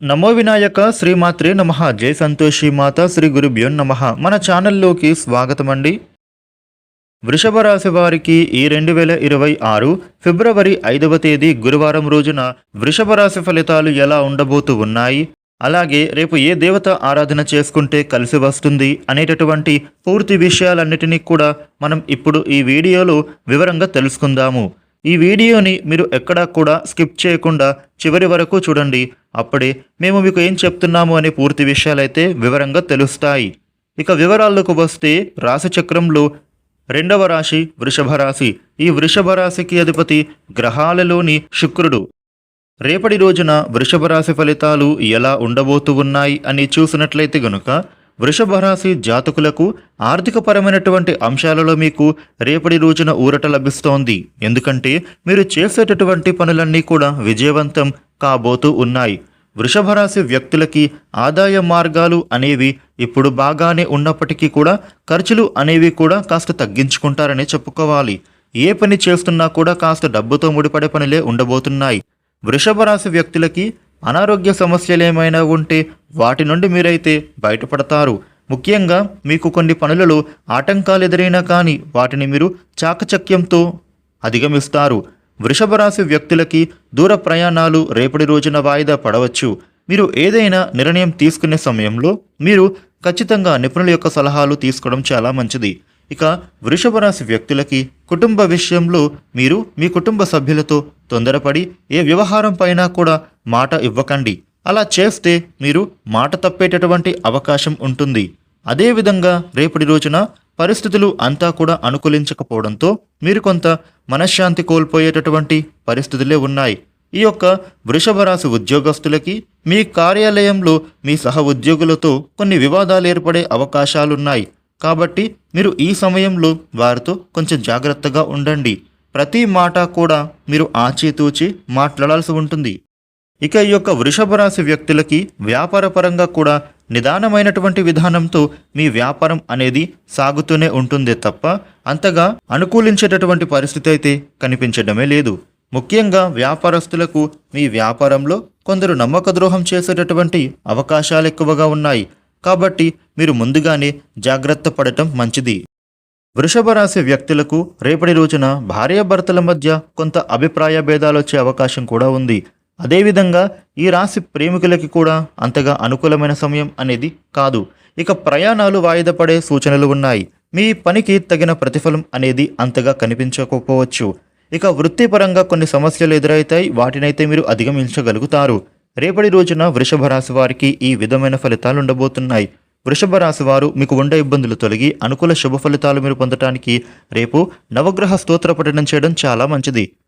నమో వినాయక శ్రీమాత్రే నమ. జై సంతోషి మాత శ్రీ గురుభ్యో నమ. మన ఛానల్లోకి స్వాగతం అండి వృషభ రాశి వారికి ఈ రెండు వేల ఇరవై ఆరు ఫిబ్రవరి ఐదవ తేదీ గురువారం రోజున వృషభ రాశి ఫలితాలు ఎలా ఉండబోతూ ఉన్నాయి? అలాగే రేపు ఏ దేవత ఆరాధన చేసుకుంటే కలిసి వస్తుంది అనేటటువంటి పూర్తి విషయాలన్నిటినీ కూడా మనం ఇప్పుడు ఈ వీడియోలో వివరంగా తెలుసుకుందాము. ఈ వీడియోని మీరు ఎక్కడా కూడా స్కిప్ చేయకుండా చివరి వరకు చూడండి. అప్పుడే మేము మీకు ఏం చెప్తున్నాము అనే పూర్తి విషయాలైతే వివరంగా తెలుస్తాయి. ఇక వివరాల్లోకి వస్తే రాశిచక్రంలో రెండవ రాశి వృషభ రాశి. ఈ వృషభ రాశికి అధిపతి గ్రహాలలోని శుక్రుడు. రేపటి రోజున వృషభ రాశి ఫలితాలు ఎలా ఉండబోతూ ఉన్నాయి అని చూసినట్లయితే గనుక వృషభ రాశి జాతకులకు ఆర్థికపరమైనటువంటి అంశాలలో మీకు రేపటి రోజున ఊరట లభిస్తోంది. ఎందుకంటే మీరు చేసేటటువంటి పనులన్నీ కూడా విజయవంతం కాబోతూ ఉన్నాయి. వృషభరాశి వ్యక్తులకి ఆదాయ మార్గాలు అనేవి ఇప్పుడు బాగానే ఉన్నప్పటికీ కూడా ఖర్చులు అనేవి కూడా కాస్త తగ్గించుకుంటారని చెప్పుకోవాలి. ఏ పని చేస్తున్నా కూడా కాస్త డబ్బుతో ముడిపడే పనులే ఉండబోతున్నాయి. వృషభ రాశి వ్యక్తులకి అనారోగ్య సమస్యలు ఏమైనా ఉంటే వాటి నుండి మీరైతే బయటపడతారు. ముఖ్యంగా మీకు కొన్ని పనులలో ఆటంకాలు ఎదురైనా కానీ వాటిని మీరు చాకచక్యంతో అధిగమిస్తారు. వృషభ రాశి వ్యక్తులకి దూర ప్రయాణాలు రేపటి రోజున వాయిదా పడవచ్చు. మీరు ఏదైనా నిర్ణయం తీసుకునే సమయంలో మీరు ఖచ్చితంగా నిపుణుల యొక్క సలహాలు తీసుకోవడం చాలా మంచిది. ఇక వృషభ రాశి వ్యక్తులకి కుటుంబ విషయంలో మీరు మీ కుటుంబ సభ్యులతో తొందరపడి ఏ వ్యవహారం పైన కూడా మాట ఇవ్వకండి. అలా చేస్తే మీరు మాట తప్పేటటువంటి అవకాశం ఉంటుంది. అదేవిధంగా రేపటి రోజున పరిస్థితులు అంతా కూడా అనుకూలించకపోవడంతో మీరు కొంత మనశ్శాంతి కోల్పోయేటటువంటి పరిస్థితులే ఉన్నాయి. ఈ యొక్క వృషభ రాశి ఉద్యోగస్తులకి మీ కార్యాలయంలో మీ సహ ఉద్యోగులతో కొన్ని వివాదాలు ఏర్పడే అవకాశాలున్నాయి. కాబట్టి మీరు ఈ సమయంలో వారితో కొంచెం జాగ్రత్తగా ఉండండి. ప్రతి మాట కూడా మీరు ఆచితూచి మాట్లాడాల్సి ఉంటుంది. ఇక ఈ యొక్క వృషభ రాశి వ్యక్తులకి వ్యాపారపరంగా కూడా నిదానమైనటువంటి విధానంతో మీ వ్యాపారం అనేది సాగుతూనే ఉంటుందే తప్ప అంతగా అనుకూలించేటటువంటి పరిస్థితి అయితే కనిపించడమే లేదు. ముఖ్యంగా వ్యాపారస్తులకు మీ వ్యాపారంలో కొందరు నమ్మక ద్రోహం చేసేటటువంటి అవకాశాలు ఎక్కువగా ఉన్నాయి. కాబట్టి మీరు ముందుగానే జాగ్రత్త పడటం మంచిది. వృషభ రాశి వ్యక్తులకు రేపటి రోజున భార్యాభర్తల మధ్య కొంత అభిప్రాయ భేదాలు వచ్చే అవకాశం కూడా ఉంది. అదేవిధంగా ఈ రాశి ప్రేమికులకి కూడా అంతగా అనుకూలమైన సమయం అనేది కాదు. ఇక ప్రయాణాలు వాయిదా పడే సూచనలు ఉన్నాయి. మీ పనికి తగిన ప్రతిఫలం అనేది అంతగా కనిపించకపోవచ్చు. ఇక వృత్తిపరంగా కొన్ని సమస్యలు ఎదురవుతాయి వాటినైతే మీరు అధిగమించగలుగుతారు. రేపటి రోజున వృషభ రాశి వారికి ఈ విధమైన ఫలితాలు ఉండబోతున్నాయి. వృషభ రాశి వారు మీకు ఉండే ఇబ్బందులు తొలగి అనుకూల శుభ ఫలితాలు మీరు పొందటానికి రేపు నవగ్రహ స్తోత్ర పఠనం చేయడం చాలా మంచిది.